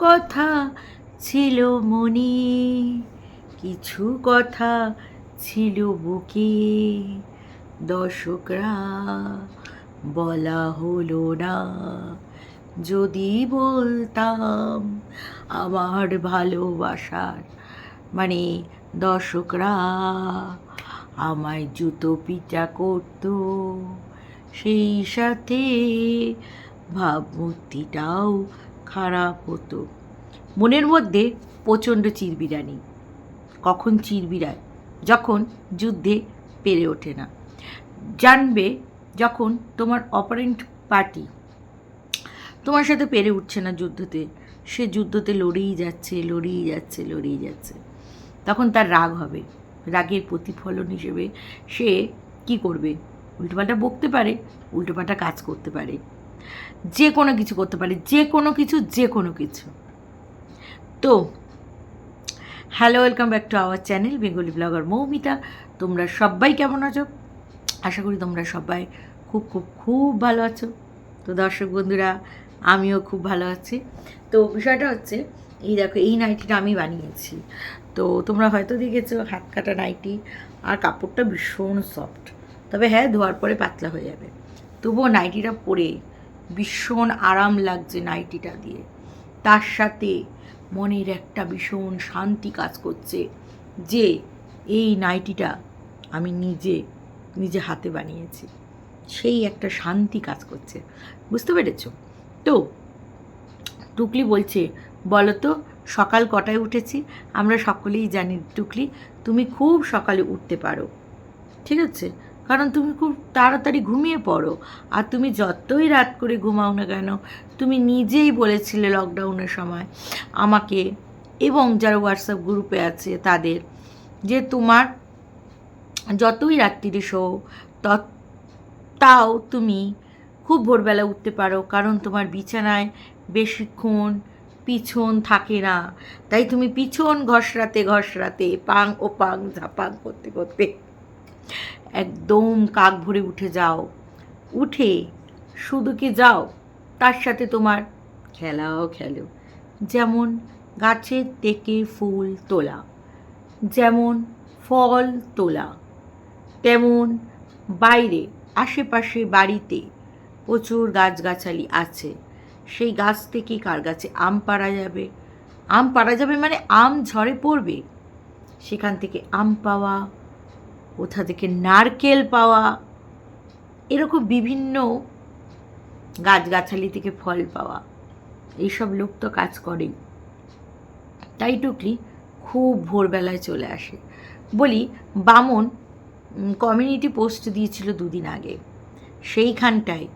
কথা ছিল মনে, কিছু কথা ছিল বুকে। দর্শকরা বলা হলো না, যদি বলতাম আমার ভালোবাসার মানে দর্শকরা আমায় জুতো পিটা করতো। সেই সাথে ভাবমূর্তিটাও খারাপ হতো। মনের মধ্যে প্রচণ্ড চিরবিরানি। কখন চিরবিরায়? যখন যুদ্ধে পেরে ওঠে না। জানবে যখন তোমার অপারেন্ট পার্টি। তোমার সাথে পেরে উঠছে না যুদ্ধতে। সে যুদ্ধতে লড়েই যাচ্ছে লড়েই যাচ্ছে লড়েই যাচ্ছে। তখন তার রাগ হবে। রাগের প্রতিফলন হিসেবে সে কি করবে? উল্টোপাল্টা বকতে পারে, উল্টোপাল্টা কাজ করতে পারে। যে কোনো কিছু করতে পারি, যে কোনো কিছু, যে কোনো কিছু। তো hello welcome back to our channel Bengali blogger Moumita তোমরা সবাই কেমন আছো? আশা করি তোমরা সবাই খুব খুব খুব ভালো আছো। তো দর্শক বন্ধুরা, আমিও খুব ভালো আছি। তো বিষয়টা হচ্ছে, এই দেখো, এই নাইটিটা আমি বানিয়েছি। তো তোমরা হয়তো দেখেছ, হাত কাটা নাইটি আর কাপড়টা ভীষণ সফট তবে হ্যাঁ ধোয়ার পরে পাতলা হয়ে যাবে। তবুও নাইটিটা পরে ভীষণ আরাম লাগছে নাইটিটা দিয়ে। তার সাথে মনের একটা ভীষণ শান্তি কাজ করছে যে এই নাইটিটা আমি নিজে নিজে হাতে বানিয়েছি। সেই একটা শান্তি কাজ করছে। বুঝতে পেরেছ? তো টুকলি বলছে, বলো তো, সকাল কটায় উঠেছি? আমরা সকলেই জানি টুকলি, তুমি খুব সকালে উঠতে পারো। ঠিক আছে? কারণ তুমি খুব তাড়াতাড়ি ঘুমিয়ে পড়ো। আর তুমি যতই রাত করে ঘুমাও না কেন, তুমি নিজেই বলেছিলে লকডাউনের সময় আমাকে এবং যারা হোয়াটসঅ্যাপ গ্রুপে আছে তাদের যে তোমার যতই রাত্রিরে শো, তত তাও তুমি খুব ভোরবেলা উঠতে পারো, কারণ তোমার বিছানায় বেশিক্ষণ পিছন থাকে না। তাই তুমি পিছন ঘষরাতে ঘষরাতে পাং ও পাং ঝাপাং করতে করতে একদম কাক ভরে উঠে যাও। উঠে শুধু কি যাও, তার সাথে তোমার খেলাও খেলো। যেমন গাছের থেকে ফুল তোলা, যেমন ফল তোলা, তেমন বাইরে, আশেপাশে বাড়িতে প্রচুর গাছগাছালি আছে। সেই গাছ থেকে কার গাছে আম পাড়া যাবে? আম পাড়া যাবে মানে আম ঝরে পড়বে। সেখান থেকে আম পাওয়া কোথা থেকে নারকেল পাওয়া? এরকম বিভিন্ন গাছগাছালি থেকে ফল পাওয়া। এইসব লোক তো কাজ করেই। তাই টুকলি খুব ভোরবেলায় চলে আসে। বলি, বামন কমিউনিটি পোস্ট দিয়েছিল দুদিন আগে। সেইখানটায়।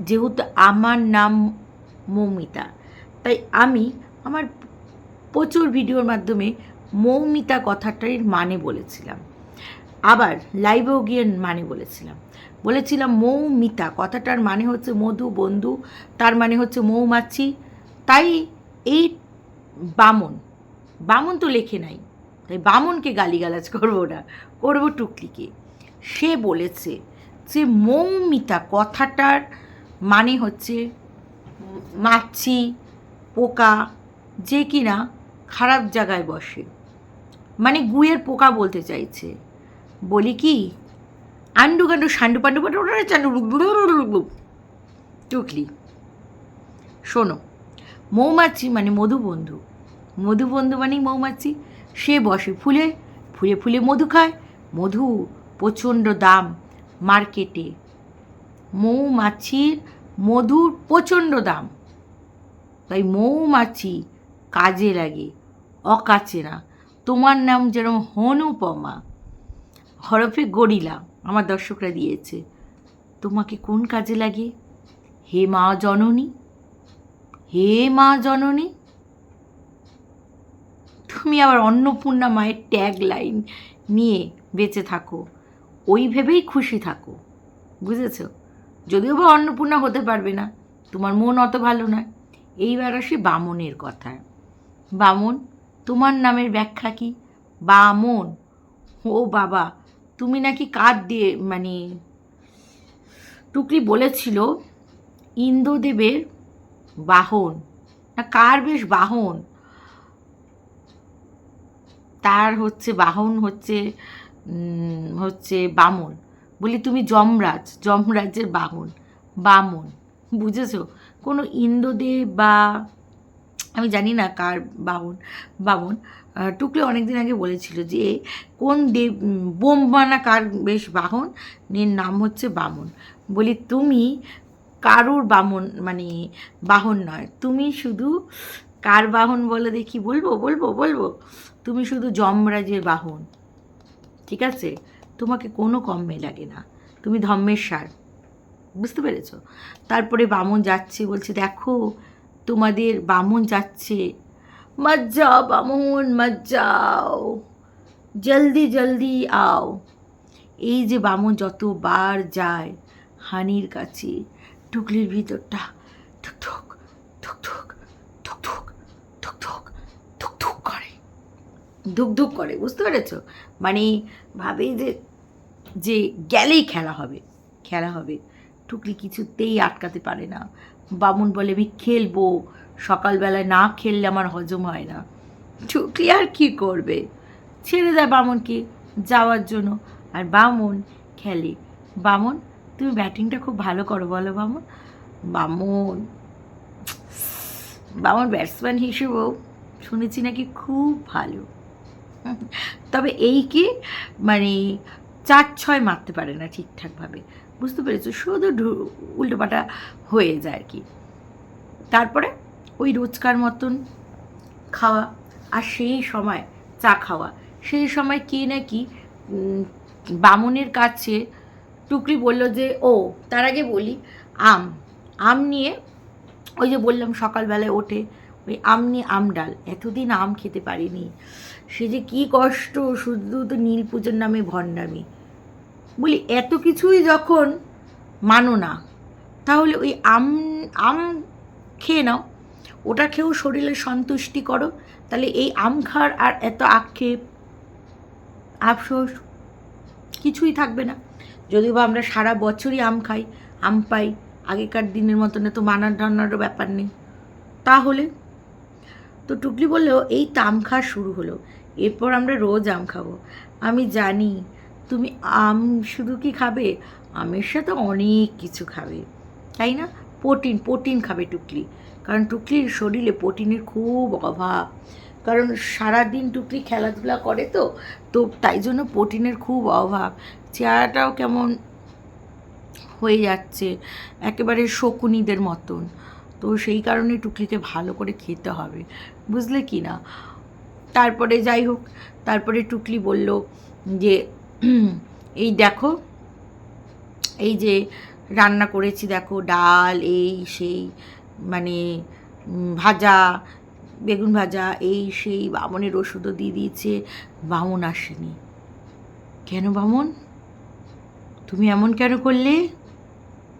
যেহেতু আমার নাম মৌমিতা, তাই আমি আমার প্রচুর ভিডিওর মাধ্যমে মৌমিতা কথাটার মানে বলেছিলাম। আবার লাইভেও গিয়ে মানে বলেছিলাম। বলেছিলাম, মৌমিতা। কথাটার মানে হচ্ছে মধু, বন্ধু। তার মানে হচ্ছে মৌমাছি। তাই এই বামন বামন তো লেখে নাই। তাই বামনকে গালিগালাজ করব না, করব টুকলিকে। সে বলেছে যে, মৌমিতা, কথাটার মানে হচ্ছে মাছি, পোকা, যে কিনা খারাপ জায়গায় বসে। মানে গুয়ের পোকা বলতে চাইছে। বলি কি? আন্ডু গান্ডু, সান্ডু পান্ডু পান্ডু চান্ডু টুকলি। শোনো, মৌমাছি মানে মধুবন্ধু। মধুবন্ধু মানেই মৌমাছি। সে বসে ফুলে ফুলে ফুলে মধু খায়। মধু প্রচণ্ড দাম মার্কেটে। মৌমাছির মধুর প্রচণ্ড দাম। তাই মৌমাছি কাজে লাগে, অকাচে না। তোমার নাম যেরকম হনুপমা। হরফে গরিলা আমার দর্শকরা দিয়েছে। তোমাকে কোন কাজে লাগে? হে মা জননী, হে মা জননী। তুমি আবার অন্নপূর্ণা মায়ের ট্যাগ লাইন নিয়ে বেঁচে থাকো, ওই ভেবেই খুশি থাকো, বুঝেছ? যদিও বা অন্নপূর্ণা হতে পারবে না, তোমার মন অত ভালো নয়। এইবার আসি বামনের কথায়। বামন, তোমার নামের ব্যাখ্যা কি? বামন, ও বাবা তুমি নাকি কাঠ দিয়ে মানে টুকলি বলেছিল, ইন্দ্রদেবের বাহন। না, কার বেশ বাহন? তার হচ্ছে, বাহন হচ্ছে হচ্ছে বামন। বলি, তুমি যমরাজ, যমরাজের বাহন, বামন। বুঝেছ? কোনো ইন্দ্রদেব বা আমি জানি না কার বামন বামন টুকলে অনেকদিন আগে বলেছিল যে কোন দেব উম, বোম বানা কার বেশ বাহন এর নাম হচ্ছে বামন। বলি তুমি কারুর বামন মানে বাহন নয় তুমি শুধু কার বাহন বলে দেখি বলব বলব বলব তুমি শুধু যমরাজের বাহন ঠিক আছে? তোমাকে কোনো কমে লাগে না তুমি ধর্মের সার বুঝতে পেরেছ? তারপরে বামন যাচ্ছে বলছে দেখো তোমাদের বামুন যাচ্ছে। মজ্জাও বামুন, মজ্জাও। জলদি জলদি আও। এই যে বামুন যতবার যায় হানির কাছে, টুকলির ভিতরটা ঠুকঠুক ঠুকঠুক ঠুকঠুক ঠুকঠুক ঠুকঠুক করে। ধুকধুক করে, বুঝতে পেরেছ? মানে ভাবে যে যে গেলেই খেলা হবে খেলা হবে। টুকলি কিছুতেই আটকাতে পারে না। বামুন বলে, আমি খেলব। সকালবেলায় না খেললে আমার হজম হয় না। টুকলি আর কি করবে? ছেড়ে দেয় বামনকে যাওয়ার জন্য। আর বামুন খেলে। বামন, তুমি ব্যাটিংটা খুব ভালো করো, বলো বামন। বামন, বামুন ব্যাটসম্যান হিসেবেও শুনেছি নাকি খুব ভালো। তবে এই কি মানে চার ছয় মারতে পারে না ঠিকঠাকভাবে। বুঝতে পেরেছ? শুধু উল্টোপাটা হয়ে যায় আর কি। তারপরে ওই রোজকার মতন খাওয়া আর সেই সময় চা খাওয়া। সেই সময় কে নাকি বামুনের কাছে টুকরি বলল যে, ও, তার আগে বলি, আম। আম নিয়ে ওই যে বললাম সকালবেলায় ওঠে, ওই আম নিয়ে আম ডাল। এতদিন আম খেতে পারিনি। সে যে কী কষ্ট, শুধু তো নীল পুজোর নামে ভণ্ডামি। বলি, এত কিছুই যখন মানো না, তাহলে ওই আম আম খেয়ে নাও। ওটা খেয়েও শরীরে সন্তুষ্টি করো। তাহলে এই আম খাওয়ার আর এত আক্ষেপ, আফসোস কিছুই থাকবে না। যদিও বা আমরা সারা বছরই আম খাই, আম পাই, আগেকার দিনের মতন তো মানার ঢান্নারও ব্যাপার নেই। তাহলে তো টুকলি বললেও এই তো আম খাওয়া শুরু হলো। এরপর আমরা রোজ আম খাব। আমি জানি তুমি আম শুধু কি খাবে? আমের সাথে অনেক কিছু খাবে। তাই না? প্রোটিন প্রোটিন খাবে টুকলি। কারণ টুকলির শরীরে প্রোটিনের খুব অভাব। কারণ সারাদিন টুকলি খেলাধুলা করে তো তো তাই জন্য প্রোটিনের খুব অভাব। চেহারাটাও কেমন হয়ে যাচ্ছে। একেবারে শকুনিদের মতন। তো সেই কারণে টুকলিকে ভালো করে খেতে হবে। বুঝলে কি না? তারপরে যাই হোক, তারপরে টুকলি বলল যে এই দেখো, এই যে রান্না করেছি, দেখো ডাল, এই, সেই মানে ভাজা, বেগুন ভাজা, এই, সেই, বামনের ওষুধও দিয়ে দিয়েছে, বামন আসেনি। কেন বামন? তুমি এমন কেন করলে?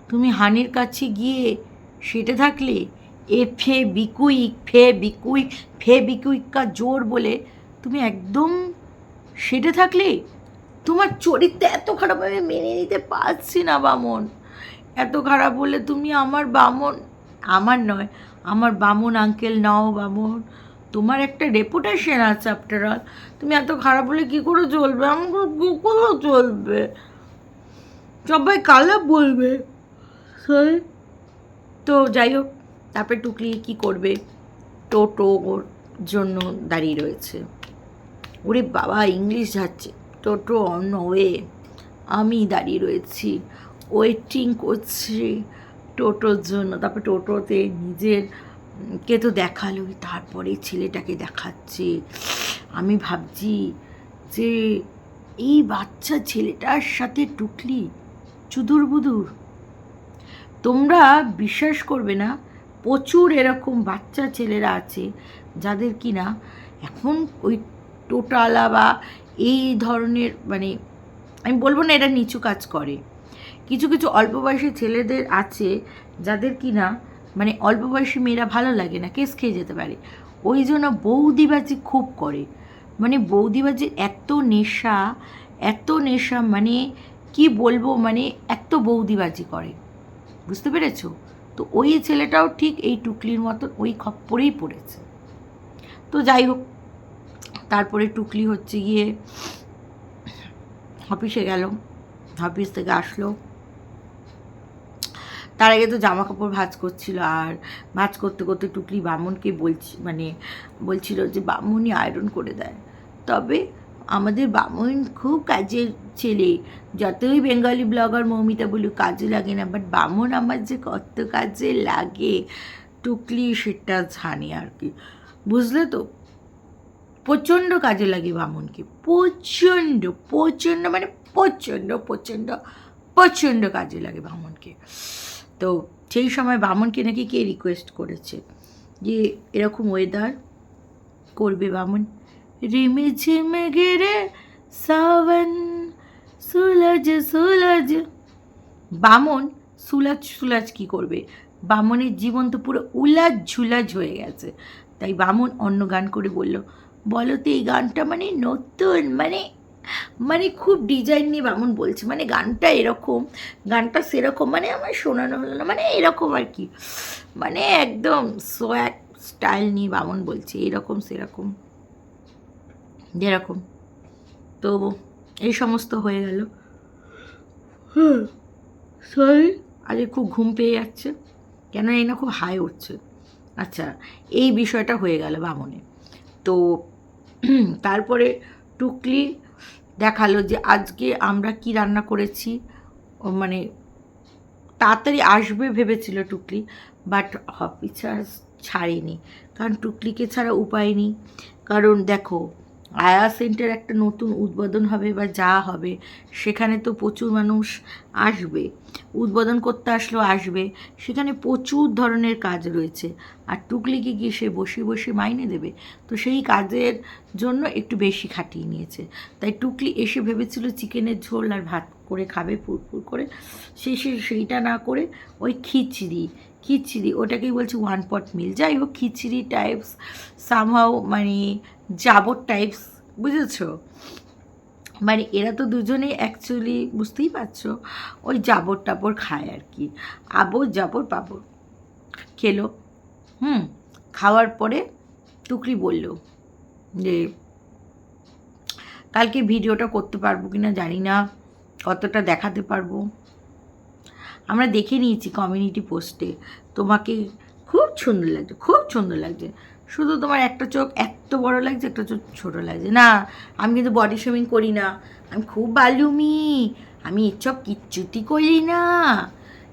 তুমি হানির কাছে গিয়ে সেটে থাকলে? এ ফে বিকুইক ফে বিকুইক, ফে বিকুইকা জোর বলে তুমি একদম সেটে থাকলে? তোমার চরিত্র এত খারাপ আমি মেনে নিতে পারছি না, বামন। এত খারাপ বলে তুমি আমার বামন, আমার নয়, আমার বামন আঙ্কেল নাও, বামন। তোমার একটা রেপুটেশন আছে আফটার অল তুমি এত খারাপ বলে কী করে চলবে? আমাকে কী করে চলবে। সবাই কালা বলবে। তো যাই হোক, তারপরে টুকলি কি করবে? টোটো জন্য দাঁড়িয়ে রয়েছে। ওরে বাবা ইংলিশ যাচ্ছে। টোটো অন্য ওয়ে আমি দাঁড়িয়ে রয়েছি। ওয়েটিং করছি টোটোর জন্য। তারপর টোটোতে নিজের কে তো দেখালোই তারপরে ছেলেটাকে দেখাচ্ছে। আমি ভাবছি যে এই বাচ্চা ছেলেটার সাথে টুকলি চুদুর বুদুর। তোমরা বিশ্বাস করবে না, প্রচুর এরকম বাচ্চা ছেলেরা আছে, যাদের কি না এখন ওই টোটালা বা এই ধরনের মানে আমি বলব না এটা নিচু কাজ করে। কিছু কিছু অল্প বয়সী ছেলেদের আছে যাদের কি না মানে অল্প বয়সী মেয়েরা ভালো লাগে না, কেস খেয়ে যেতে পারে। ওই জন্য বৌদিবাজি খুব করে। মানে বৌদিবাজির এত নেশা এত নেশা মানে কি বলব মানে এত বৌদিবাজি করে। বুঝতে পেরেছ? তো ওই ছেলেটাও ঠিক এই টুকলির মতন ওই খপ্পরেই পড়েছে। তো যাই হোক তারপরে টুকলি হচ্ছে গিয়ে অফিসে গেল। অফিস থেকে আসলো। তার আগে তো জামা কাপড় ভাঁজ করছিল আর ভাঁজ করতে করতে টুকলি বামুনকে বলছি মানে বলছিল যে, বামুনই আয়রন করে দেয়। তবে আমাদের বামুন খুব কাজের ছেলে। যতই বেঙ্গলি ব্লগার মৌমিতা বলুক, কাজে লাগে না বাট বামুন আমার যে কত কাজে লাগে। টুকলি সেটা জানি আর কি। বুঝলে তো? প্রচণ্ড কাজে লাগে বামুনকে। প্রচণ্ড প্রচণ্ড মানে প্রচণ্ড প্রচণ্ড প্রচণ্ড কাজে লাগে বামুনকে। তো সেই সময় বামুনকে নাকি কে রিকোয়েস্ট করেছে? যে এরকম ওয়েদার করবে বামন। রিমি ঝিমে গেরে সাবন, সুলজ সুলজ। বামন, সুলাজ সুলাজ কি করবে? বামনের জীবন তো পুরো উলাজ ঝুলাজ হয়ে গেছে। তাই বামন অন্য গান করে বলল বলো তো এই গানটা মানে নতুন মানে মানে খুব ডিজাইন নিয়ে বামন বলছে। মানে গানটা এরকম গানটা সেরকম মানে আমার শোনানো হলো না মানে এরকম আর কি। মানে একদম সোয়াক স্টাইল নিয়ে বামন বলছে এরকম সেরকম। যেরকম। তো এই সমস্ত হয়ে গেল। সরি আজকে খুব ঘুম পেয়ে যাচ্ছে। কেন এই না খুব হাই উঠছে। আচ্ছা এই বিষয়টা হয়ে গেল বামনে তো তারপরে টুকলি দেখাল যে আজকে আমরা কি রান্না করেছি। মানে তাড়াতাড়ি আসবে ভেবেছিল টুকলি, বাট অফিসার ছাড়েনি। কারণ টুকলিকে ছাড়া উপায় নেই। কারণ দেখো আয়া সেন্টার একটা নতুন উদ্বোধন হবে বা যা হবে, সেখানে তো প্রচুর মানুষ আসবে। উদ্বোধন করতে আসলেও আসবে। সেখানে প্রচুর ধরনের কাজ রয়েছে। আর টুকলিকে গিয়ে সে বসে বসে মাইনে দেবে। তো সেই কাজের জন্য একটু বেশি খাটিয়ে নিয়েছে। তাই টুকলি এসে ভেবেছিল চিকেনের ঝোল আর ভাত করে খাবে, ফুরফুর করে। সে সে সেইটা না করে ওই খিচড়ি খিচড়ি, ওটাকেই বলছে ওয়ান পট মিল। যাই হোক, খিচড়ি টাইপস সামহাও মানে জাবর টাইপস বুঝেছ? মানে এরা তো দুজনেই অ্যাকচুয়ালি বুঝতেই পারছ, ওই জাবর টাবর খায় আর কি। আবর জাবর পাবর খেলো। হুম, খাওয়ার পরে টুকরি বলল যে, কালকে ভিডিওটা করতে পারব কি না জানি না, কতটা দেখাতে পারব? আমরা দেখে নিয়েছি কমিউনিটি পোস্টে তোমাকে খুব সুন্দর লাগছে, খুব সুন্দর লাগছে। শুধু তোমার একটা চোখ এত বড় লাগছে, একটা চোখ ছোটো লাগছে। না, আমি কিন্তু বডি শেমিং করি না। আমি খুব বালুমি। আমি এসব কিচ্ছুটি করি না।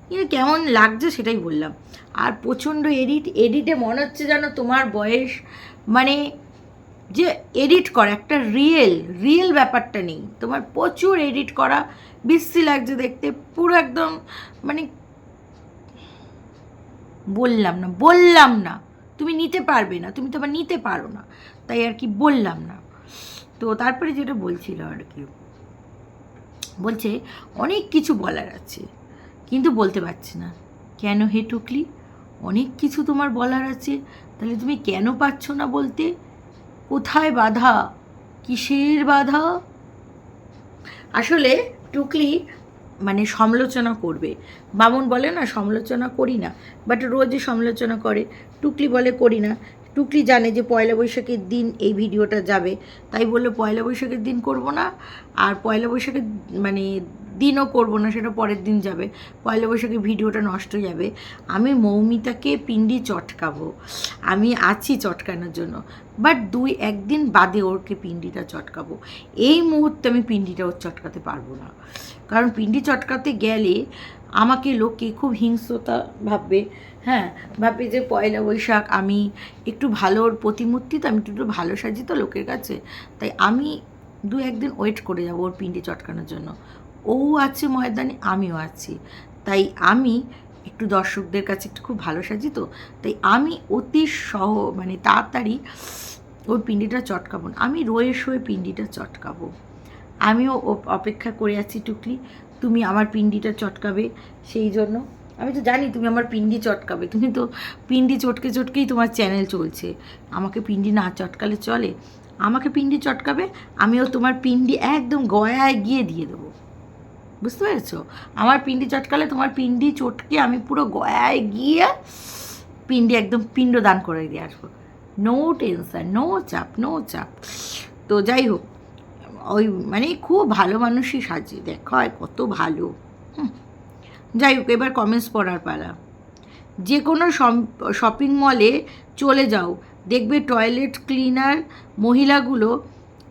কিন্তু কেমন লাগছে সেটাই বললাম। আর প্রচণ্ড এডিট এডিটে মনে হচ্ছে যেন তোমার বয়স মানে যে এডিট করা, একটা রিয়েল রিয়েল ব্যাপারটা নেই। তোমার প্রচুর এডিট করা, বিশ্রী লাগছে দেখতে, পুরো একদম মানে বললাম না বললাম না। তুমি নিতে পারবে না, তুমি তো আবার নিতে পারো না। তাই আর কি বললাম না। তো তারপরে যেটা বলছিল আর কি, বলছে, অনেক কিছু বলার আছে, কিন্তু বলতে পারছি না। কেন হে টুকলি? অনেক কিছু তোমার বলার আছে, তাহলে তুমি কেন পারছ না বলতে? কোথায় বাধা? কিসের বাধা? আসলে টুকলি মানে সমালোচনা করবে। বামন বলে, না, সমালোচনা করি না। বাট রোজই সমালোচনা করে। টুকলি বলে, করি না। টুকলি জানে যে পয়লা বৈশাখের দিন এই ভিডিওটা যাবে। তাই বলল, পয়লা বৈশাখের দিন করব না। আর পয়লা বৈশাখের মানে দিনও করব না, সেটা পরের দিন যাবে। পয়লা বৈশাখের ভিডিওটা নষ্ট যাবে। আমি মৌমিতাকে পিন্ডি চটকাবো। আমি আছি চটকানোর জন্য। বাট দুই একদিন বাদে ওরকে পিন্ডিটা চটকাবো। এই মুহূর্তে আমি পিন্ডিটা ওর চটকাতে পারব না। কারণ পিন্ডি চটকাতে গেলে আমাকে লোকে খুব হিংস্রতা ভাববে। হ্যাঁ ভাববে যে পয়লা বৈশাখ আমি একটু ভালো ওর প্রতিমূর্তি, তো আমি একটু ভালো সাজি তো লোকের কাছে। তাই আমি দু একদিন ওয়েট করে যাব ওর পিন্ডি চটকানোর জন্য। ও আছে ময়দানে, আমিও আছি। তাই আমি একটু দর্শকদের কাছে একটু খুব ভালো সাজি তো, তাই আমি অতি সহ মানে তাড়াতাড়ি ওর পিন্ডিটা চটকাবো না। আমি রয়ে শোয়ে পিন্ডিটা চটকাবো। আমিও অপেক্ষা করে আছি টুকলি, তুমি আমার পিন্ডিটা চটকাবে সেই জন্য। আমি তো জানি তুমি আমার পিন্ডি চটকাবে, তুমি তো পিন্ডি চটকে চটকেই তোমার চ্যানেল চলছে। আমাকে পিন্ডি না চটকালে চলে আমাকে পিন্ডি চটকাবে, আমিও তোমার পিন্ডি একদম গয়ায় গিয়ে দিয়ে দেবো। বুঝতে পেরেছ? আমার পিন্ডি চটকালে তোমার পিন্ডি চটকে আমি পুরো গয়ায় গিয়ে পিন্ডি একদম পিণ্ড দান করে দিয়ে আসব। নো টেনশন নো চাপ নো চাপ। তো যাই হোক, ওই মানে খুব ভালো মানুষই সাজে দেখা হয় কত ভালো। যাই হোক, এবার কমেন্টস পড়ার পালা। যে কোনো শপিং মলে চলে যাও দেখবে টয়লেট ক্লিনার মহিলাগুলো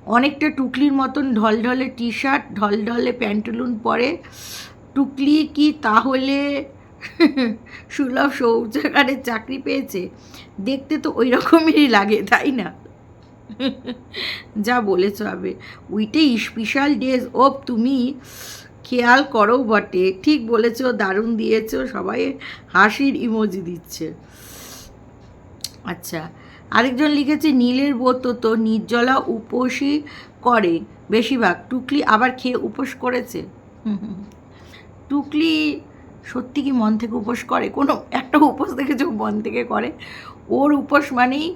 অনেকটা টুকলির মতন ঢলঢলে টি শার্ট ঢলঢলে প্যান্টুলুন পরে। টুকলি কি তাহলে সুলভ শৌচাগারের চাকরি পেয়েছে? দেখতে তো ওই রকমেরই লাগে, তাই না? যা বলেছ হবে উইটে স্পেশাল ডেজ ও তুমি খেয়াল করো বটে। ঠিক বলেছ, দারুণ দিয়েছ, সবাই হাসির ইমোজি দিচ্ছে। আচ্ছা আরেকজন লিখেছে, নীলের ব্রত তো নির্জলা উপোসই করে। বেশিরভাগ। টুকলি আবার খেয়ে উপোস করেছে। টুকলি সত্যি কি মন থেকে উপোস করে? কোনো একটা উপোস দেখেছ মন থেকে করে? ওর উপোস মানেই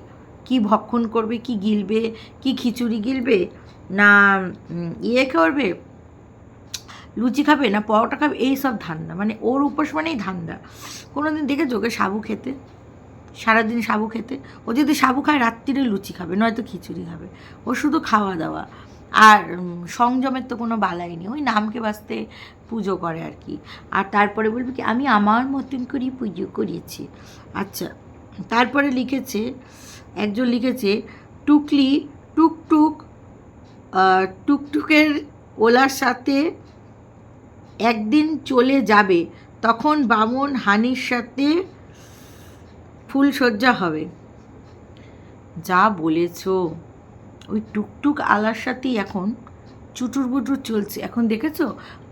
কি ভক্ষণ করবে, কি গিলবে, কি খিচুড়ি গিলবে, না ইয়ে করবে, লুচি খাবে, না পরোটা খাবে এই সব ধান্দা। মানে ওর উপোস মানেই ধান্দা। কোনো দিন দেখেছ ওকে সাবু খেতে? সারাদিন সাবু খেতে। ও যদি সাবু খায়, রাত্রিরে লুচি খাবে, নয়তো খিচুড়ি খাবে। ও শুধু খাওয়া দাওয়া। আর সংযমের তো কোনো বালাই নেই। ওই নামকে বাঁচতে পুজো করে আর কি। আর তারপরে বলবে কি, আমি আমার মতন করেই পুজো করিয়েছি আচ্ছা তারপরে লিখেছে, একজন লিখেছে, টুকলি, টুকটুক টুকটুকের ওলার সাথে একদিন চলে যাবে, তখন বামন হানির সাথে ফুলসজ্জা হবে। যা বলেছ। ওই টুকটুক আলার সাথেই এখন চুটুর বুটুর চলছে। এখন দেখেছ?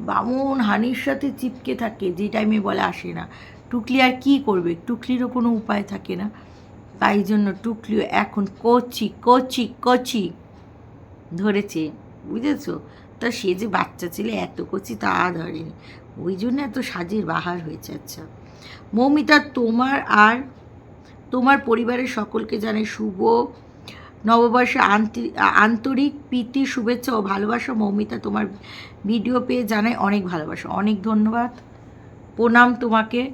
বামন হানির সাথে চিপকে থাকে, যে টাইমে বলে আসে না। টুকলি আর কি করবে? টুকলিরও কোনো উপায় থাকে না। তাই জন্য টুকলিও এখন কচি কচি কচি ধরেছে। বুঝেছ? তা সে যে বাচ্চা ছেলে এত কচি তা ধরেনি। ওই জন্য এত সাজের বাহার হয়েছে। আচ্ছা মৌমিতা, তোমার আর তোমার পরিবারের সকলকে জানে শুভ নববর্ষে আন্তরি- আন্তরিক প্রীতি, শুভেচ্ছা ও ভালোবাসা। মৌমিতা তোমার ভিডিও পেয়ে জানাই অনেক ভালোবাসা। অনেক ধন্যবাদ। প্রণাম তোমাকে,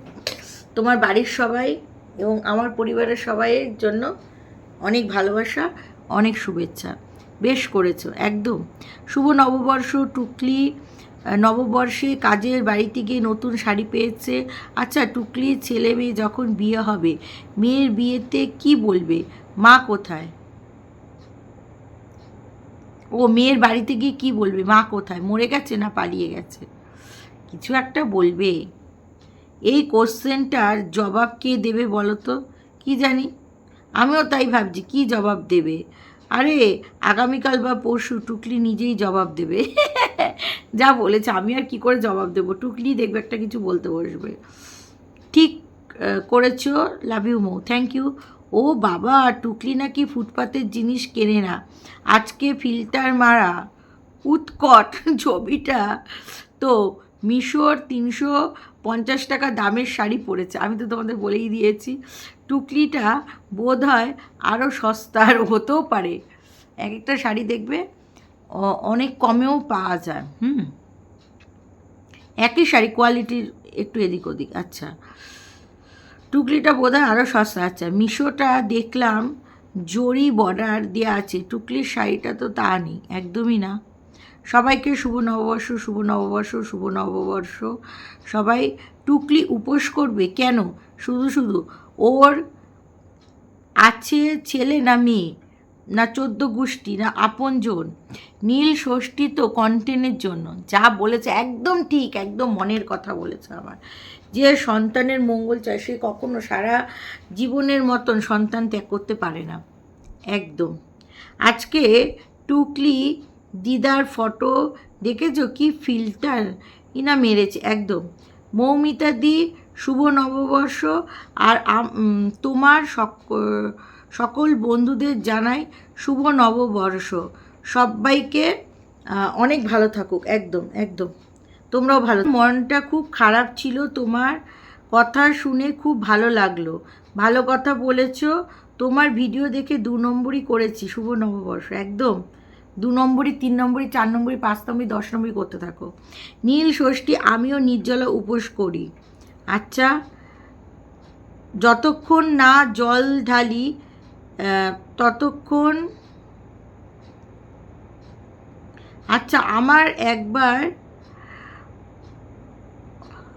তোমার বাড়ির সবাই এবং আমার পরিবারের সবাইয়ের জন্য অনেক ভালোবাসা, অনেক শুভেচ্ছা। বেশ করেছ, একদম। শুভ নববর্ষ, টুকলি। নববর্ষে কাজের বাড়িতে গিয়ে নতুন শাড়ি পেয়েছে। আচ্ছা টুকলির ছেলে মেয়ে যখন বিয়ে হবে, মেয়ের বিয়েতে কি বলবে? মা কোথায়? ও মেয়ের বাড়িতে গিয়ে কি বলবে? মা কোথায়? মরে গেছে না পালিয়ে গেছে? কিছু একটা বলবে। এই কোশ্চেনটার জবাব কে দেবে বলো তো? কি জানি? আমিও তাই ভাবছি, কি জবাব দেবে? আরে, আগামীকাল বা পরশু টুকলি নিজেই জবাব দেবে। যা বলেছে আমি আর কি করে জবাব দেবো? টুকলি দেখবে একটা কিছু বলতে বসবে। ঠিক করেছ লাভ ইউ মো থ্যাংক ইউ ও বাবা, টুকলি নাকি ফুটপাতের জিনিস কেনে না। আজকে ফিল্টার মারা, উৎকট ছবিটা। তো, মিশোর তিনশো পঞ্চাশ টাকা দামের শাড়ি পরেছে। আমি তো তোমাদের বলেই দিয়েছি। টুকলিটা বোধ হয় আরও সস্তার হতেও পারে। এক একটা শাড়ি দেখবে অনেক কমেও পাওয়া যায়, হুম। একই শাড়ি কোয়ালিটির একটু এদিক ওদিক আচ্ছা। টুকলিটা বোধ হয় আরও সস্তা আচ্ছা। মিশোটা দেখলাম, জরি বর্ডার দেওয়া আছে। টুকলির শাড়িটা তো তা নেই, একদমই না। সবাইকে শুভ নববর্ষ শুভ নববর্ষ শুভ নববর্ষ। সবাই টুকলি উপোস করবে, কেন? শুধু শুধু, ওর আছে ছেলে না মেয়ে? না চোদ্দ গোষ্ঠী, না আপনজন নীল ষষ্ঠী তো কন্টেন্টের জন্য। যা বলেছে একদম ঠিক, একদম মনের কথা বলেছে আমার। যে সন্তানের মঙ্গল চায়, সে কখনো সারা জীবনের মতন সন্তান ত্যাগ করতে পারে না। একদম। আজকে টুকলি দিদার ফটো দেখেছ? কি ফিল্টার ইনা মেরেছে, একদম। মৌমিতা দি শুভ নববর্ষ, আর তোমার সক- সকল বন্ধুদের জানাই শুভ নববর্ষ। সবাইকে অনেক ভালো থাকুক, একদম একদম। তোমরাও ভালো মনটা খুব খারাপ ছিল তোমার, কথা শুনে খুব ভালো লাগল। ভালো কথা বলেছ, তোমার ভিডিও দেখে দু নম্বরই করেছি, শুভ নববর্ষ, একদম। দু নম্বরই, তিন নম্বরই, চার নম্বরই, পাঁচ নম্বরই, দশ নম্বরই করতে থাকো। নীল ষষ্ঠী আমিও নির্জলা উপোস করি। আচ্ছা যতক্ষণ না জল ঢালি ততক্ষণ আচ্ছা আমার একবার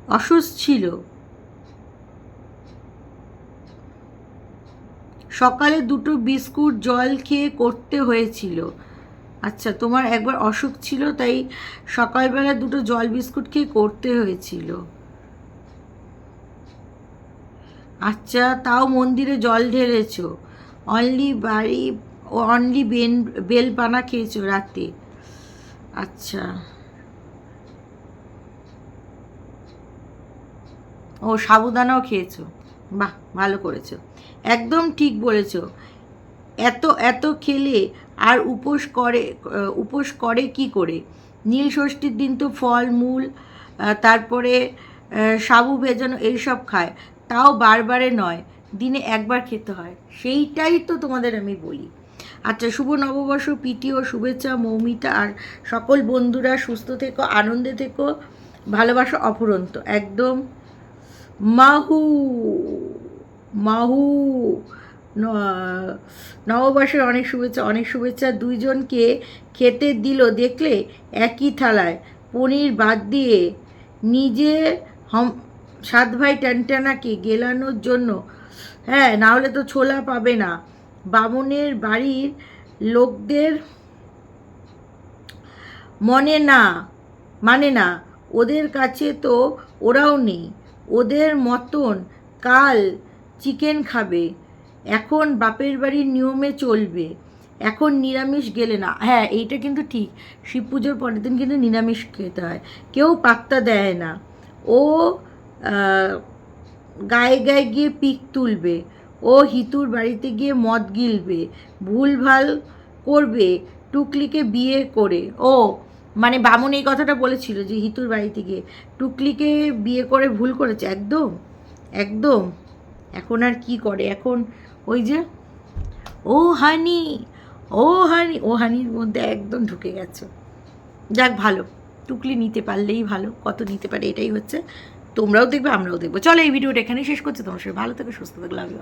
অসুস্থ ছিল। সকালে দুটো বিস্কুট জল খেয়ে করতে হয়েছিল। আচ্ছা তোমার একবার অসুখ ছিল, তাই সকালবেলা দুটো জল বিস্কুট খেয়ে করতে হয়েছিল। আচ্ছা তাও মন্দিরে জল ঢেলেছো। অনলি বাড়ি ও অনলি বেন, বেল পানা খেয়েছো রাতে? আচ্ছা। ও সাবুদানাও খেয়েছো? বাহ, ভালো করেছ। একদম ঠিক বলেছ। এত এত খেলে আর উপোস করে উপোস করে কি করে? নীল ষষ্ঠীর দিন তো ফল, মূল তারপরে সাবু ভেজানো এইসব খায়। তাও বারবারে নয়। দিনে একবার খেতে হয়। সেইটাই তো তোমাদের আমি বলি। আচ্ছা শুভ নববর্ষ পিটি ও শুভেচ্ছা, মৌমিতা আর সকল বন্ধুরা সুস্থ থেকো, আনন্দে থেকো, ভালোবাসা অফুরন্ত। একদম মাহু মাহু নববর্ষের অনেক শুভেচ্ছা অনেক শুভেচ্ছা। দুইজনকে খেতে দিল, দেখলে একই থালায় পনির বাদ দিয়ে নিজে হম, সাত ভাই ট্যানটানাকে গেলানোর জন্য হ্যাঁ না হলে তো ছোলা পাবে না। বামুনের বাড়ির লোকদের মনে না মানে না, ওদের কাছে তো ওরাও নেই। ওদের মতন কাল চিকেন খাবে, এখন বাপের বাড়ির নিয়মে চলবে। এখন নিরামিষ গেলে না। হ্যাঁ এইটা কিন্তু ঠিক। শিব পুজোর পরের দিন কিন্তু নিরামিষ খেতে হয়। কেউ পাত্তা দেয় না। ও গায়ে গায়ে গিয়ে পিক তুলবে। ও হিতুর বাড়িতে গিয়ে মদ গিলবে, ভুলভাল করবে, টুকলিকে বিয়ে করে। ও মানে বামুন এই কথাটা বলেছিল যে হিতুর বাড়িতে গিয়ে টুকলিকে বিয়ে করে ভুল করেছে। একদম একদম। এখন আর কি করে? এখন ওই যে, ও হানি ও হানি, ও হানির মধ্যে একদম ঢুকে গেছে। যাক ভালো, টুকলি নিতে পারলেই ভালো, কত নিতে পারে এটাই হচ্ছে তোমরাও দেখবে, আমরাও দেখব। চলো এই ভিডিওটা এখানেই শেষ করছি। তোমার সবাই ভালো থেকে, সুস্থ থাকলে ইউ